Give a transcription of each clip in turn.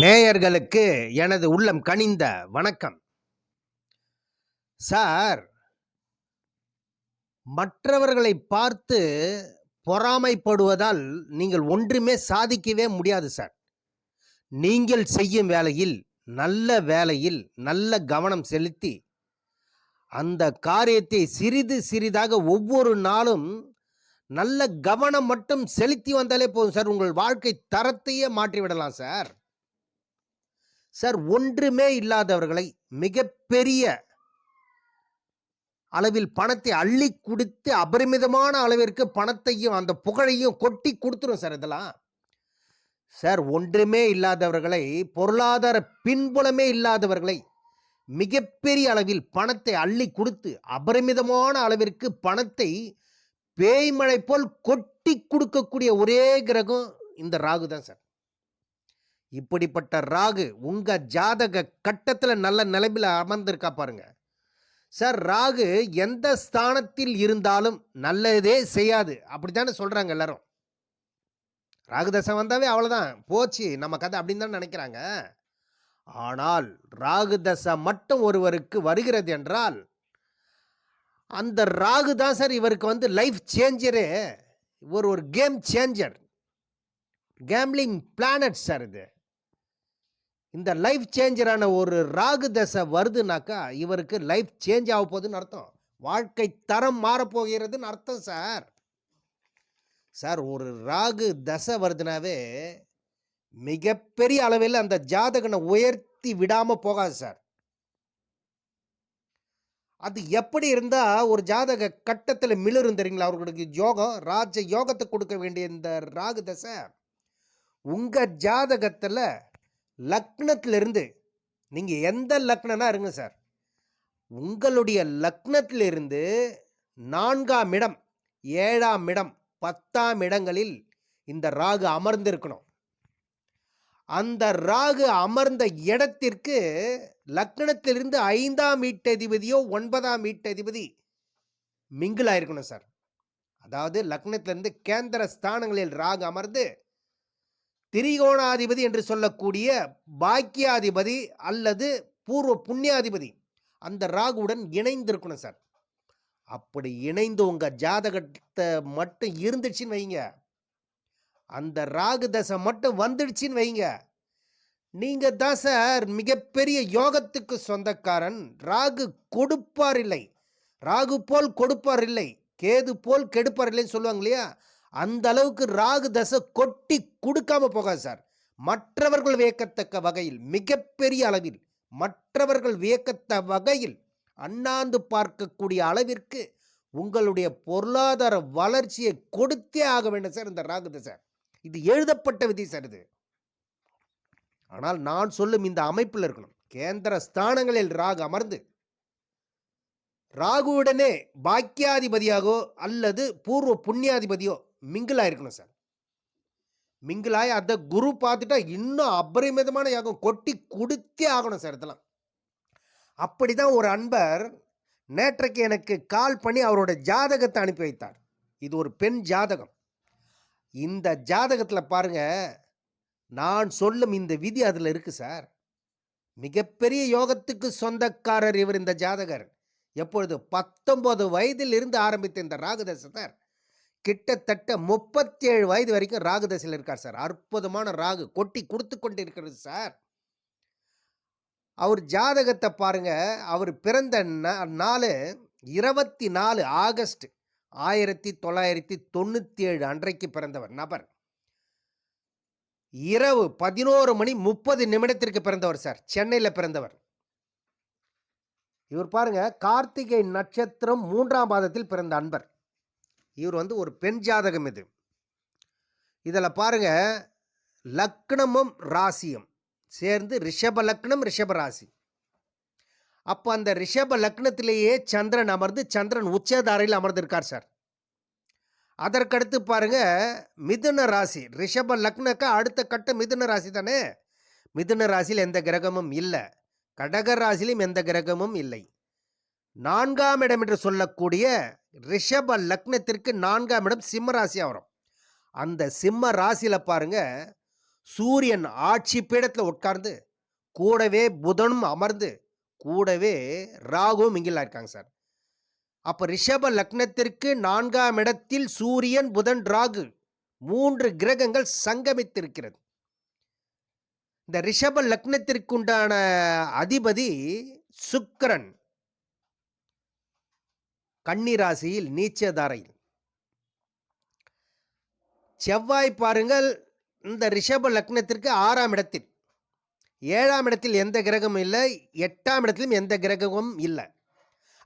நேயர்களுக்கு எனது உள்ளம் கனிந்த வணக்கம். சார் மற்றவர்களை பார்த்து பொறாமைப்படுவதால் நீங்கள் ஒன்றுமே சாதிக்கவே முடியாது சார். நீங்கள் செய்யும் வேலையில் நல்ல வேலையில் நல்ல கவனம் செலுத்தி அந்த காரியத்தை சிறிது சிறிதாக ஒவ்வொரு நாளும் நல்ல கவனம் மட்டும் செலுத்தி வந்தாலே போதும் சார். உங்கள் வாழ்க்கை தரத்தையே மாற்றிவிடலாம் சார். சார் ஒன்றுமே இல்லாதவர்களை மிகப்பெரிய அளவில் பணத்தை அள்ளி கொடுத்து அபரிமிதமான அளவிற்கு பணத்தையும் அந்த புகழையும் கொட்டி கொடுத்துரும் சார் இதெல்லாம். சார் ஒன்றுமே இல்லாதவர்களை பொருளாதார பின்புலமே இல்லாதவர்களை மிகப்பெரிய அளவில் பணத்தை அள்ளி கொடுத்து அபரிமிதமான அளவிற்கு பணத்தை பேய்மழை போல் கொட்டி கொடுக்கக்கூடிய ஒரே கிரகம் இந்த ராகு தான் சார். இப்படிப்பட்ட ராகு உங்கள் ஜாதக கட்டத்தில் நல்ல நிலைமையில் அமர்ந்திருக்கா பாருங்க. சார் ராகு எந்த ஸ்தானத்தில் இருந்தாலும் நல்லதே செய்யாது. அப்படி தானே சொல்கிறாங்க எல்லாரும். ராகு தசை வந்தாவே அவ்வளோதான் போச்சு நம்ம கதை அப்படின்னு தான் நினைக்கிறாங்க. ஆனால் ராகு தசை மட்டும் ஒருவருக்கு வருகிறது என்றால் அந்த ராகு தான் சார் இவருக்கு வந்து லைஃப் சேஞ்சரு ஒரு ஒரு கேம் சேஞ்சர் கேம்லிங் பிளானட் சார் இது. இந்த லைஃப் சேஞ்சரான ஒரு ராகு தசை வருதுனாக்கா இவருக்கு லைஃப் சேஞ்ச் ஆக போகுதுன்னு அர்த்தம். வாழ்க்கை தரம் மாறப்போகிறதுன்னு அர்த்தம் சார். சார் ஒரு ராகு தசை வருதுனாவே மிகப்பெரிய அளவில் அந்த ஜாதகனை உயர்த்தி விடாமல் போகாது சார். அது எப்படி இருந்தால் ஒரு ஜாதக கட்டத்தில் மிளிரும் தெரியுங்களா? அவர்களுக்கு யோகம் ராஜ யோகத்தை கொடுக்க வேண்டிய இந்த ராகு தசை உங்கள் ஜாதகத்தில் லக்னத்திலிருந்து நீங்கள் எந்த லக்னனா இருங்க சார். உங்களுடைய லக்னத்திலிருந்து நான்காம் இடம் ஏழாம் இடம் பத்தாம் இடங்களில் இந்த ராகு அமர்ந்திருக்கணும். அந்த ராகு அமர்ந்த இடத்திற்கு லக்னத்திலிருந்து ஐந்தாம் வீட்டதிபதியோ ஒன்பதாம் வீட்டதிபதி மிங்கிள் ஆயிருக்கணும் சார். அதாவது லக்னத்திலிருந்து கேந்திர ஸ்தானங்களில் ராகு அமர்ந்து திரிகோணாதிபதி என்று சொல்லக்கூடிய பாக்கியாதிபதி அல்லது பூர்வ புண்ணியாதிபதி. அந்த ராகுவுடன் இணைந்திருக்கணும் சார். அப்படி இணைந்து உங்கள் ஜாதகத்தை மட்டும் இருந்துச்சுன்னு வைங்க. அந்த ராகு தசை மட்டும் வந்துடுச்சின்னு வைங்க. நீங்கள் தான் சார் மிகப்பெரிய யோகத்துக்கு சொந்தக்காரன். ராகு கொடுப்பார் இல்லை. ராகு போல் கொடுப்பார் இல்லை. கேது போல் கெடுப்பார் இல்லைன்னு சொல்லுவாங்க இல்லையா? அந்த அளவுக்கு ராகு தசை கொட்டி கொடுக்காம போகாது சார். மற்றவர்கள் வியக்கத்தக்க வகையில் மிகப்பெரிய அளவில் மற்றவர்கள் வியக்கத்த வகையில் அண்ணாந்து பார்க்கக்கூடிய அளவிற்கு உங்களுடைய பொருளாதார வளர்ச்சியை கொடுத்தே ஆக வேண்டும் சார் இந்த ராகு தசை. இது எழுதப்பட்ட விதி சார் இது. ஆனால் நான் சொல்லும் இந்த அமைப்பில் இருக்கணும். கேந்திர ஸ்தானங்களில் ராகு அமர்ந்து ராகுவுடனே பாக்கியாதிபதியாகவோ அல்லது பூர்வ புண்ணியாதிபதியோ மிங்கிளாக இருக்கணும் சார். மிங்கிளாய் அதை குரு பார்த்துட்டா இன்னும் அபரிமிதமான யாகம் கொட்டி கொடுத்தே ஆகணும் சார் இதெல்லாம். அப்படி தான் ஒரு அன்பர் நேற்றைக்கு எனக்கு கால் பண்ணி அவரோட ஜாதகத்தை அனுப்பி வைத்தார். இது ஒரு பெண் ஜாதகம். இந்த ஜாதகத்தில் பாருங்கள் நான் சொல்லும் இந்த விதி அதில் இருக்குது சார். மிகப்பெரிய யோகத்துக்கு சொந்தக்காரர் இவர் இந்த ஜாதகர். எப்பொழுது பத்தொன்பது வயதில் இருந்து ஆரம்பித்த இந்த ராகுதசத்தர் கிட்டத்தட்ட முப்பத்தி ஏழு வயது வரைக்கும் ராகு தசையில் இருக்கார் சார். அற்புதமான ராகு. கொட்டி கொடுத்து கொண்டு இருக்கிறது சார். அவர் ஜாதகத்தை பாருங்க. அவர் பிறந்த நா- நாலு இருபத்தி நாலு ஆகஸ்ட் ஆயிரத்தி தொள்ளாயிரத்தி தொண்ணூற்றி ஏழு அன்றைக்கு பிறந்தவர் நபர். இரவு பதினோரு மணி முப்பது நிமிடத்திற்கு பிறந்தவர் சார். சென்னையில் பிறந்தவர். இவர் பாருங்க கார்த்திகை நட்சத்திரம் மூன்றாம் பாதத்தில் பிறந்த அன்பர். இவர் வந்து ஒரு பெண் ஜாதகம் இது. இதில் பாருங்க லக்னமும் ராசியும் சேர்ந்து ரிஷப லக்னம் ரிஷப ராசி. அப்போ அந்த ரிஷப லக்னத்திலேயே சந்திரன் அமர்ந்து சந்திரன் உச்சதாரையில் அமர்ந்திருக்கார் சார். அதற்கடுத்து பாருங்க மிதுன ராசி. ரிஷப லக்னக்கு அடுத்த கட்ட மிதுன ராசி தானே? மிதுன ராசியில் எந்த கிரகமும் இல்லை. கடக ராசியிலும் எந்த கிரகமும் இல்லை. நான்காம் இடம் என்று சொல்லக்கூடிய ரிஷப லக்னத்திற்கு நான்காம் இடம் சிம்ம ராசியாக வரும் அந்த சிம்ம ராசியில் பாருங்க சூரியன் ஆட்சி பீடத்தில் உட்கார்ந்து கூடவே புதனும் அமர்ந்து கூடவே ராகுவும் இங்கெல்லாம் இருக்காங்க சார். அப்போ ரிஷப லக்னத்திற்கு நான்காம் இடத்தில் சூரியன் புதன் ராகு மூன்று கிரகங்கள் சங்கமித்திருக்கிறது. இந்த ரிஷப லக்னத்திற்குண்டான அதிபதி சுக்கரன். கன்னிராசியில் நீச்சதாரையில் செவ்வாய் பாருங்கள் இந்த ரிஷப லக்னத்திற்கு ஆறாம் இடத்தில். ஏழாம் இடத்தில் எந்த கிரகமும் இல்லை எட்டாம் இடத்திலும் எந்த கிரகமும் இல்லை.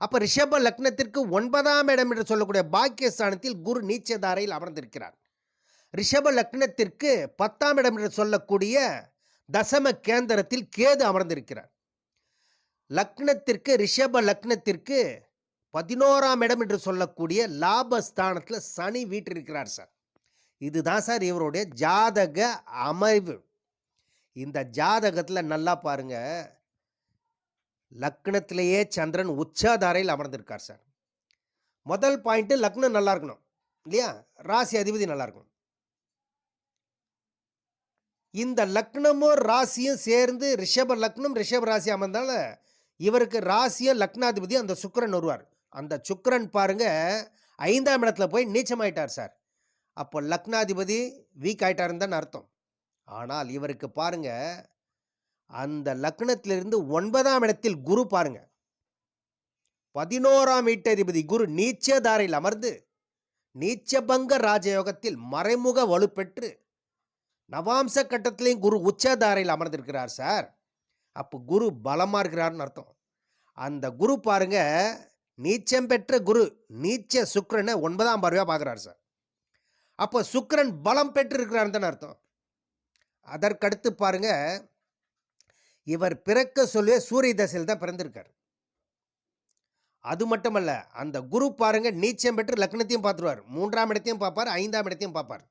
அப்போ ரிஷப லக்னத்திற்கு ஒன்பதாம் இடம் என்று சொல்லக்கூடிய பாக்கியஸ்தானத்தில் குரு நீச்சதாரையில் அமர்ந்திருக்கிறார். ரிஷப லக்னத்திற்கு பத்தாம் இடம் என்று சொல்லக்கூடிய தசம கேந்திரத்தில் கேது அமர்ந்திருக்கிறார். லக்னத்திற்கு ரிஷப லக்னத்திற்கு பதினோராம் இடம் என்று சொல்லக்கூடிய லாபஸ்தானத்தில் சனி வீற்றிருக்கிறார் சார். இதுதான் சார் இவருடைய ஜாதக அமைவு. இந்த ஜாதகத்தில் நல்லா பாருங்க. லக்னத்திலேயே சந்திரன் உச்சாதாரையில் அமர்ந்திருக்கார் சார். முதல் பாயிண்ட்டு லக்னம் நல்லா இருக்கணும் இல்லையா? ராசி அதிபதி நல்லா இருக்கணும். இந்த லக்னமும் ராசியும் சேர்ந்து ரிஷப லக்னம் ரிஷப ராசி அமர்ந்தால இவருக்கு ராசியும் லக்னாதிபதி அந்த சுக்கிரன் வருவார். அந்த சுக்கரன் பாருங்க ஐந்தாம் இடத்துல போய் நீச்சமாயிட்டார் சார். அப்போ லக்னாதிபதி வீக் ஆயிட்டாருன்னு தான் அர்த்தம். ஆனால் இவருக்கு பாருங்க அந்த லக்னத்திலிருந்து ஒன்பதாம் இடத்தில் குரு பாருங்க. பதினோராம் வீட்டதிபதி குரு நீச்சதாரையில் அமர்ந்து நீச்சபங்க ராஜயோகத்தில் மறைமுக வலுப்பெற்று நவாம்ச கட்டத்திலையும் குரு உச்சதாரையில் அமர்ந்திருக்கிறார் சார். அப்போ குரு பலமாக இருக்கிறார்னு அர்த்தம். அந்த குரு பாருங்க நீச்சம் பெற்ற குரு நீச்ச சுக்கரனை ஒன்பதாம் பார்வையாக பார்க்குறாரு சார். அப்போ சுக்கரன் பலம் பெற்று இருக்கிறாருன்னு அர்த்தம். அதற்கடுத்து பாருங்க இவர் பிறக்க சொல்லுவே சூரிய தசையில் தான் பிறந்திருக்கார். அது மட்டுமல்ல அந்த குரு பாருங்க நீச்சம் பெற்று லக்னத்தையும் பார்த்துருவார். மூன்றாம் இடத்தையும் பார்ப்பார் ஐந்தாம் இடத்தையும் பார்ப்பார்.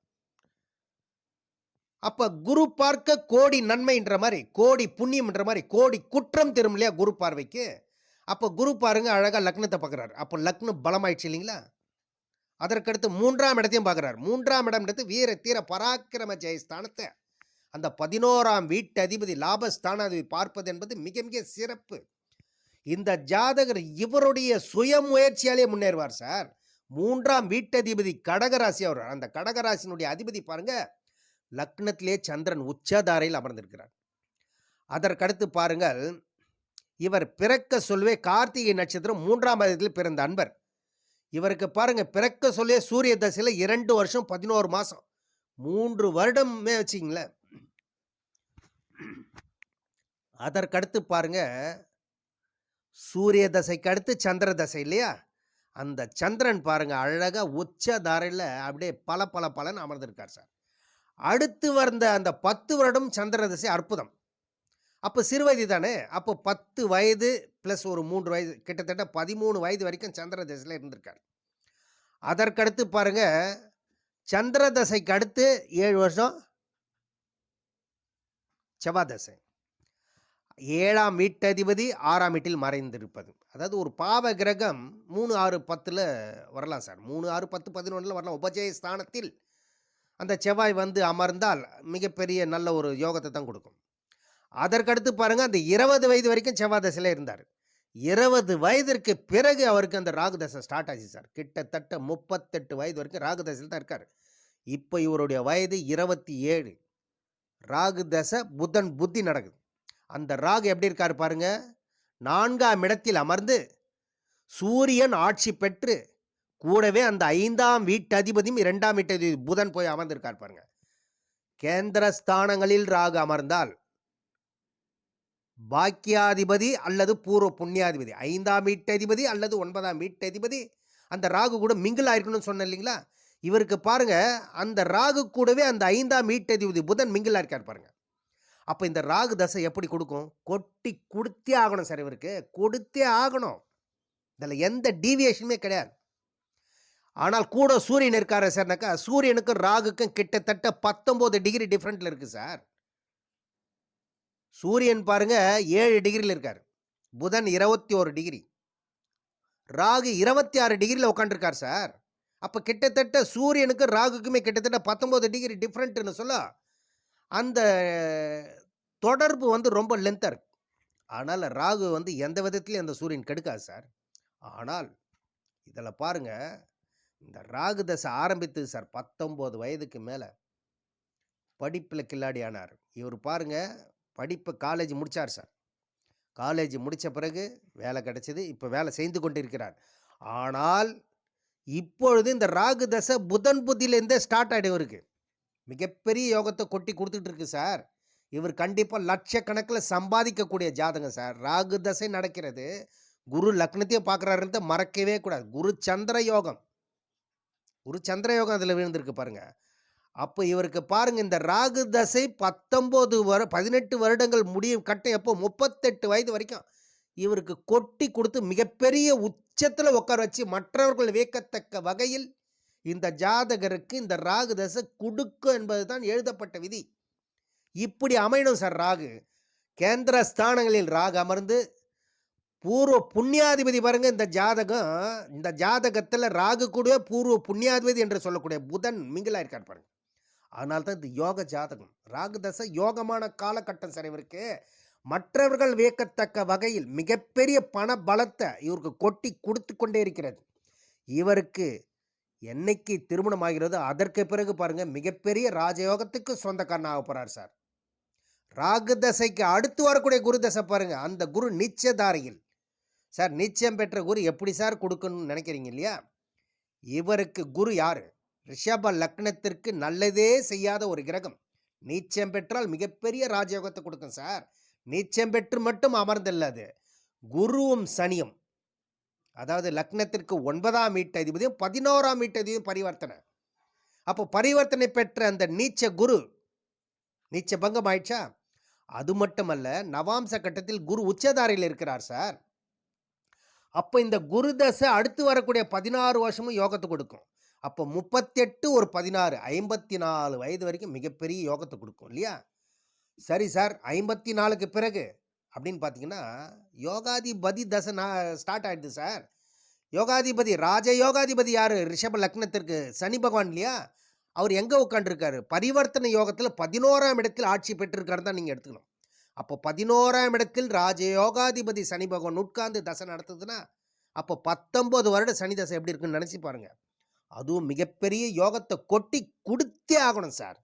அப்ப குரு பார்க்க கோடி நன்மைன்ற மாதிரி கோடி புண்ணியம்ன்ற மாதிரி கோடி குற்றம் தரும் இல்லையா குரு பார்வைக்கு? அப்போ குரு பாருங்க அழகாக லக்னத்தை பார்க்குறாரு அப்போ லக்னம் பலமாயிடுச்சு இல்லைங்களா? அதற்கடுத்து மூன்றாம் இடத்தையும் பார்க்குறாரு மூன்றாம் இடம்ன்றது வீர தீர பராக்கிரம ஜெயஸ்தானத்தை. அந்த பதினோராம் வீட்டு அதிபதி லாபஸ்தானாதிபதி பார்ப்பது என்பது மிக மிக சிறப்பு. இந்த ஜாதகர் இவருடைய சுய முயற்சியாலே முன்னேறுவார் சார். மூன்றாம் வீட்டதிபதி கடகராசி அவர். அந்த கடகராசினுடைய அதிபதி பாருங்க லக்னத்திலே சந்திரன் உச்சதாரையில் அமர்ந்திருக்கிறார். அதற்கடுத்து பாருங்கள் இவர் பிறக்க சொல்வே கார்த்திகை நட்சத்திரம் மூன்றாம் மாதத்தில் பிறந்த அன்பர். இவருக்கு பாருங்க பிறக்க சொல்லே சூரிய தசையில் இரண்டு வருஷம் பதினோரு மாதம் மூன்று வருடமே வச்சிங்களேன் அதற்கடுத்து பாருங்க சூரிய தசைக்கு அடுத்து சந்திர தசை இல்லையா? அந்த சந்திரன் பாருங்க அழகாக உச்ச தாரையில் அப்படியே பல பல பலன் அமர்ந்திருக்கார் சார். அடுத்து வந்த அந்த பத்து வருடம் சந்திர தசை அற்புதம். அப்போ சிறுவயது தானே? அப்போ பத்து வயது ப்ளஸ் ஒரு மூன்று வயது கிட்டத்தட்ட பதிமூணு வயது வரைக்கும் சந்திர தசையில் இருந்திருக்காரு. அதற்கடுத்து பாருங்க சந்திர தசைக்கு அடுத்து ஏழு வருஷம் செவ்வாய் தசை. ஏழாம் வீட்டதிபதி ஆறாம் வீட்டில் மறைந்திருப்பது. அதாவது ஒரு பாவ கிரகம் மூணு ஆறு பத்தில் வரலாம் சார். மூணு ஆறு பத்து பதினொன்றில் வரலாம். உபஜய ஸ்தானத்தில் அந்த செவ்வாய் வந்து அமர்ந்தால் மிகப்பெரிய நல்ல ஒரு யோகத்தை தான் கொடுக்கும். அதற்கடுத்து பாருங்கள் அந்த இருபது வயது வரைக்கும் செவ்வாய் தசையில் இருந்தார். இருபது வயதிற்கு பிறகு அவருக்கு அந்த ராகு தசை ஸ்டார்ட் ஆச்சு சார் கிட்டத்தட்ட முப்பத்தெட்டு வயது வரைக்கும் ராகு தசையில் தான் இருக்கார். இப்போ இவருடைய வயது இருபத்தி ஏழு ராகு தசை புதன் புத்தி நடக்குது. அந்த ராகு எப்படி இருக்கார் பாருங்க? நான்காம் இடத்தில் அமர்ந்து சூரியன் ஆட்சி பெற்று கூடவே அந்த ஐந்தாம் வீட்டதிபதியும் இரண்டாம் வீட்டதிபதி புதன் போய் அமர்ந்திருக்கார் பாருங்க. கேந்திர ஸ்தானங்களில் ராகு அமர்ந்தால் பாக்கியாதிபதி அல்லது பூர்வ புண்ணியாதிபதி. ஐந்தாம் வீட்டதிபதி அல்லது ஒன்பதாம் வீட்டதிபதி. அந்த ராகு கூட மிங்கிள் ஆயிருக்கணும்னு சொன்னேன் இல்லைங்களா? இவருக்கு பாருங்க அந்த ராகு கூடவே அந்த ஐந்தாம் வீட்டதிபதி புதன் மிங்கிள் இருக்கார் பாருங்க. அப்போ இந்த ராகு தசை எப்படி கொடுக்கும்? கொட்டி கொடுத்தே ஆகணும் சார் இவருக்கு. கொடுத்தே ஆகணும். இதில் எந்த டீவியேஷனுமே கிடையாது. ஆனால் கூட சூரியன் இருக்காரு சார்னாக்கா சூரியனுக்கும் ராகுக்கும் கிட்டத்தட்ட பத்தொம்போது டிகிரி டிஃப்ரெண்ட்டில் இருக்குது சார். சூரியன் பாருங்க ஏழு டிகிரியில் இருக்கார் புதன் இருபத்தி ஒரு டிகிரி ராகு இருபத்தி ஆறு டிகிரியில் உட்காந்துருக்கார் சார் அப்போ கிட்டத்தட்ட சூரியனுக்கும் ராகுக்குமே கிட்டத்தட்ட பத்தொம்போது டிகிரி டிஃப்ரெண்ட்டுன்னு சொல்ல அந்த தொடர்பு வந்து ரொம்ப லென்த்தாக இருக்கு. ஆனால் ராகு வந்து எந்த விதத்துலையும் அந்த சூரியன் கெடுக்காது சார். ஆனால் இதில் பாருங்க, இந்த ராகு தசை ஆரம்பித்தது சார் 19 வயதுக்கு மேலே படிப்பில் கில்லாடி ஆனார். இவர் பாருங்கள் படிப்பு காலேஜ் முடித்தார் சார். காலேஜ் முடித்த பிறகு வேலை கிடச்சிது இப்போ வேலை செய்து கொண்டிருக்கிறார். ஆனால், இப்பொழுது இந்த ராகு தசை புதன் புத்தியிலேருந்தே ஸ்டார்ட் ஆகிடும் இவருக்கு. மிகப்பெரிய யோகத்தை கொட்டி கொடுத்துட்ருக்கு இருக்கு சார். இவர் கண்டிப்பாக லட்சக்கணக்கில் சம்பாதிக்கக்கூடிய ஜாதகம் சார். ராகு தசை நடக்கிறது. குரு லக்னத்தையும் பார்க்குறாருன்றத மறக்கவே கூடாது. குரு சந்திர யோகம். குரு சந்திர யோகம் அதில் விழுந்திருக்கு பாருங்கள் அப்போ இவருக்கு பாருங்க இந்த ராகு தசை பத்தொம்போது வர பதினெட்டு வருடங்கள் முடியும் கட்டம் எப்போ 38 வயது வரைக்கும் இவருக்கு கொட்டி கொடுத்து மிகப்பெரிய உச்சத்தில் உட்கார வச்சு மற்றவர்கள் வியக்கத்தக்க வகையில் இந்த ஜாதகருக்கு இந்த ராகு தசை குடுக்கும் என்பது தான் எழுதப்பட்ட விதி. இப்படி அமையணும் சார் ராகு. கேந்திர ஸ்தானங்களில் ராகு அமர்ந்து பூர்வ புண்ணியாதிபதி பாருங்க இந்த ஜாதகம் இந்த ஜாதகத்தில் ராகு கூடவே பூர்வ புண்ணியாதிபதி என்று சொல்லக்கூடிய புதன் மிங்கிலாயிருக்கார் பாருங்கள் பாருங்க. அதனால தான் இது யோக ஜாதகம். ராகு தசை யோகமான காலகட்டம் சார் இவருக்கு. மற்றவர்கள் வியக்கத்தக்க வகையில் மிகப்பெரிய பண பலத்தை இவருக்கு கொட்டி கொடுத்து கொண்டே இருக்கிறது. இவருக்கு என்னைக்கு திருமணம் ஆகிறதோ அதற்கு பிறகு பாருங்கள் மிகப்பெரிய ராஜயோகத்துக்கு சொந்தக்காரன் ஆக போகிறார் சார். ராகு தசைக்கு அடுத்து வரக்கூடிய குரு தசை பாருங்கள் அந்த குரு நிச்சயதாரையில் சார் நிச்சயம் பெற்ற குரு எப்படி சார் கொடுக்கணும்னு நினைக்கிறீங்க இல்லையா? இவருக்கு குரு யாரு? ரிஷப லக்னத்திற்கு நல்லதே செய்யாத ஒரு கிரகம். நீச்சம் பெற்றால் மிகப்பெரிய ராஜயோகத்தை கொடுக்கும் சார். நீச்சம் பெற்று மட்டும் அமர்ந்தல்லது குருவும் சனியும். அதாவது லக்னத்திற்கு ஒன்பதாம் வீட்டதிபதியும் 11ஆம் வீட்டதிபதியும் பரிவர்த்தனை. அப்போ பரிவர்த்தனை பெற்ற அந்த நீச்ச குரு நீச்ச பங்கம் ஆயிடுச்சா? அது மட்டுமல்ல நவாம்ச கட்டத்தில் குரு உச்சதாரையில் இருக்கிறார் சார். அப்போ இந்த குரு தசை அடுத்து வரக்கூடிய 16 வருஷமும் யோகத்தை கொடுக்கும் அப்போ 38 ஒரு 16 54 வயது வரைக்கும் மிகப்பெரிய யோகத்தை கொடுக்கும் இல்லையா? சரி சார் 54க்கு பிறகு அப்படின்னு பார்த்தீங்கன்னா, யோகாதிபதி தசை நான் ஸ்டார்ட் ஆகிடுது சார். யோகாதிபதி ராஜ யோகாதிபதி யார் ரிஷப லக்னத்திற்கு சனி பகவான் இல்லையா? அவர் எங்கே உட்காந்துருக்காரு பரிவர்த்தனை யோகத்தில் பதினோராம் இடத்தில் ஆட்சி பெற்றிருக்காரு தான் நீங்கள் எடுத்துக்கணும். அப்போ 11ஆம் இடத்தில் ராஜயோகாதிபதி சனி பகவான் உட்கார்ந்து தசை நடத்துதுன்னா, அப்போ 19 வருட சனி தசை எப்படி இருக்குன்னு நினச்சி பாருங்க. அதுவும் மிகப்பெரிய யோகத்தை கொட்டி கொடுத்தே ஆகணும் சார்.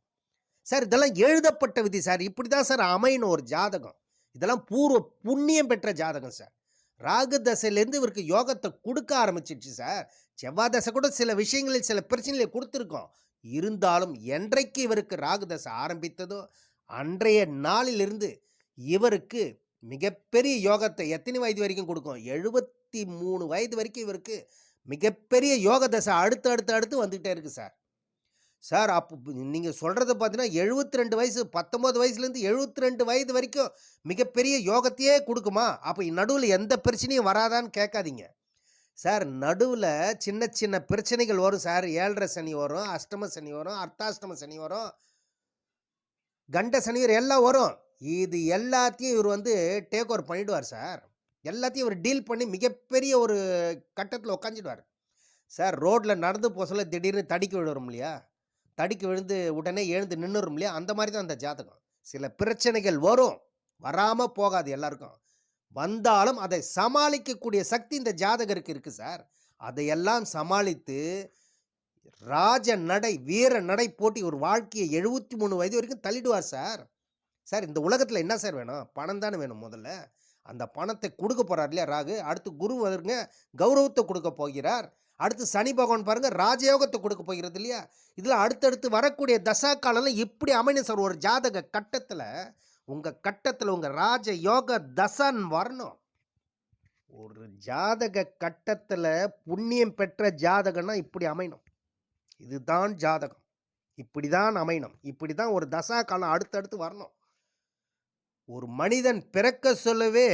சார் இதெல்லாம் எழுதப்பட்ட விதி சார். இப்படி தான் சார் அமையணும் ஒரு ஜாதகம். இதெல்லாம் பூர்வ புண்ணியம் பெற்ற ஜாதகம் சார். ராகு தசையிலேருந்து இவருக்கு யோகத்தை கொடுக்க ஆரம்பிச்சிடுச்சு சார். செவ்வாய் தசை கூட சில விஷயங்களில் சில பிரச்சனைகளை கொடுத்துருக்கோம் இருந்தாலும் என்றைக்கு இவருக்கு ராகு தசை ஆரம்பித்ததோ, அன்றைய நாளிலிருந்து இவருக்கு மிகப்பெரிய யோகத்தை எத்தனை வயது வரைக்கும் கொடுக்கும் எழுபத்தி மூணு வயது வரைக்கும் இவருக்கு மிகப்பெரிய யோக தசை அடுத்து, அடுத்து, அடுத்து வந்துக்கிட்டே இருக்குது சார். சார் அப்போ நீங்கள் சொல்கிறத பார்த்தீங்கன்னா 72 வயசு 19 வயசுலேருந்து 72 வயது வரைக்கும் மிகப்பெரிய யோகத்தையே கொடுக்குமா அப்போ நடுவில் எந்த பிரச்சனையும் வராதான்னு கேட்காதீங்க. சார் நடுவில் சின்ன சின்ன பிரச்சனைகள் வரும் சார். ஏழரை சனி வரும், அஷ்டம சனி வரும், அர்த்தாஷ்டம சனி வரும். கண்ட சனியர் எல்லாம் வரும். இது எல்லாத்தையும் இவர் வந்து டேக் ஓவர் பண்ணிவிடுவார் சார். எல்லாத்தையும் அவர் டீல் பண்ணி மிகப்பெரிய ஒரு கட்டத்தில் உக்காஞ்சிடுவார் சார் ரோட்டில் நடந்து போக சொல்ல திடீர்னு தடிக்க விழுறோம் இல்லையா? தடிக்க விழுந்து உடனே எழுந்து நின்றுரும் இல்லையா? அந்த மாதிரி தான் அந்த ஜாதகம். சில பிரச்சனைகள் வரும். வராமல் போகாது எல்லாருக்கும். வந்தாலும் அதை சமாளிக்கக்கூடிய சக்தி இந்த ஜாதகருக்கு இருக்குது சார். அதையெல்லாம் சமாளித்து ராஜ நடை, வீர நடை போட்டி ஒரு வாழ்க்கையை எழுபத்தி மூணு வயது வரைக்கும் தள்ளிடுவார் சார். சார் இந்த உலகத்தில் என்ன சார் வேணும்? பணம் தானே வேணும் முதல்ல. அந்த பணத்தை கொடுக்க போகிறார் இல்லையா ராகு. அடுத்து குரு வருங்க கௌரவத்தை கொடுக்க போகிறார். அடுத்து சனி பகவான் பாருங்கள் ராஜயோகத்தை கொடுக்க போகிறது இல்லையா? இதில் அடுத்தடுத்து வரக்கூடிய தசா காலம்லாம் இப்படி அமையணும் சார் ஒரு ஜாதக கட்டத்தில் உங்கள் கட்டத்தில் உங்கள் ராஜ யோக தசன் வரணும். ஒரு ஜாதக கட்டத்தில் புண்ணியம் பெற்ற ஜாதகம்னா இப்படி அமையணும். இதுதான் ஜாதகம். இப்படி தான் அமையணும். இப்படி தான் ஒரு தசா காலம் அடுத்தடுத்து வரணும். ஒரு மனிதன் பிறக்க சொல்லவே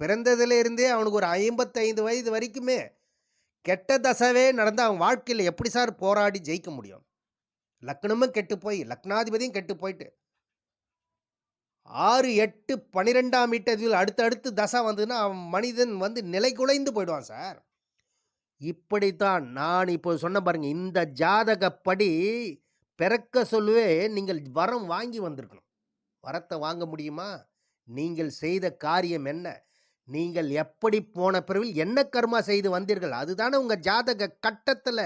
பிறந்ததுலேருந்தே அவனுக்கு ஒரு 55 வயது வரைக்குமே கெட்ட தசவே நடந்தால் அவன் வாழ்க்கையில் எப்படி சார் போராடி ஜெயிக்க முடியும்? லக்னமும் கெட்டு போய், லக்னாதிபதியும் கெட்டு போயிட்டு. 6, 8, 12ஆம் வீட்டதில் அடுத்தடுத்து தசை வந்ததுன்னா, அவன் மனிதன் வந்து நிலை குலைந்து போயிடுவான் சார். இப்படித்தான் நான் இப்போ சொன்னேன் பாருங்க. இந்த ஜாதகப்படி பிறக்க சொல்லவே நீங்கள் வரம் வாங்கி வந்திருக்கணும். வரத்தை வாங்க முடியுமா? நீங்கள் செய்த காரியம் என்ன? நீங்கள் எப்படி போன பிறவில் என்ன கர்மா செய்து வந்தீர்கள்? அதுதானே உங்கள் ஜாதக கட்டத்தில்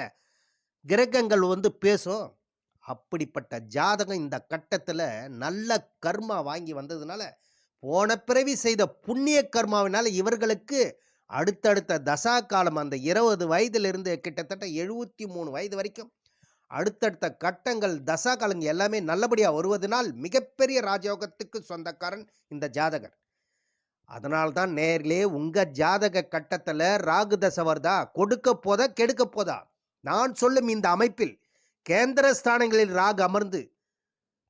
கிரகங்கள் வந்து பேசும். அப்படிப்பட்ட ஜாதகம் இந்த கட்டத்தில் நல்ல கர்மா வாங்கி வந்ததுனால, போன பிறவி செய்த புண்ணிய கர்மாவினால் இவர்களுக்கு அடுத்தடுத்த தசா காலம் அந்த 20 வயதிலிருந்து கிட்டத்தட்ட 73 வயது வரைக்கும் அடுத்தடுத்த கட்டங்கள், தசா காலங்கள் எல்லாமே நல்லபடியாக வருவதனால் மிகப்பெரிய ராஜயோகத்துக்கு சொந்தக்காரன் இந்த ஜாதகர். அதனால்தான் தான் உங்கள் ஜாதக கட்டத்தில் ராகு தசை வருதா? கொடுக்க போதா? கெடுக்க போதா? நான் சொல்லும் இந்த அமைப்பில் கேந்திர ஸ்தானங்களில் ராகு அமர்ந்து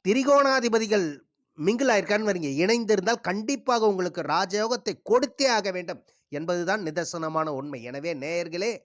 திரிகோணாதிபதிகள் மிங்கிள் ஆயிருக்கான்னு வரீங்க. இணைந்திருந்தால் கண்டிப்பாக உங்களுக்கு ராஜயோகத்தை கொடுத்தே ஆக வேண்டும் என்பதுதான் நிதர்சனமான உண்மை. எனவே நேயர்களே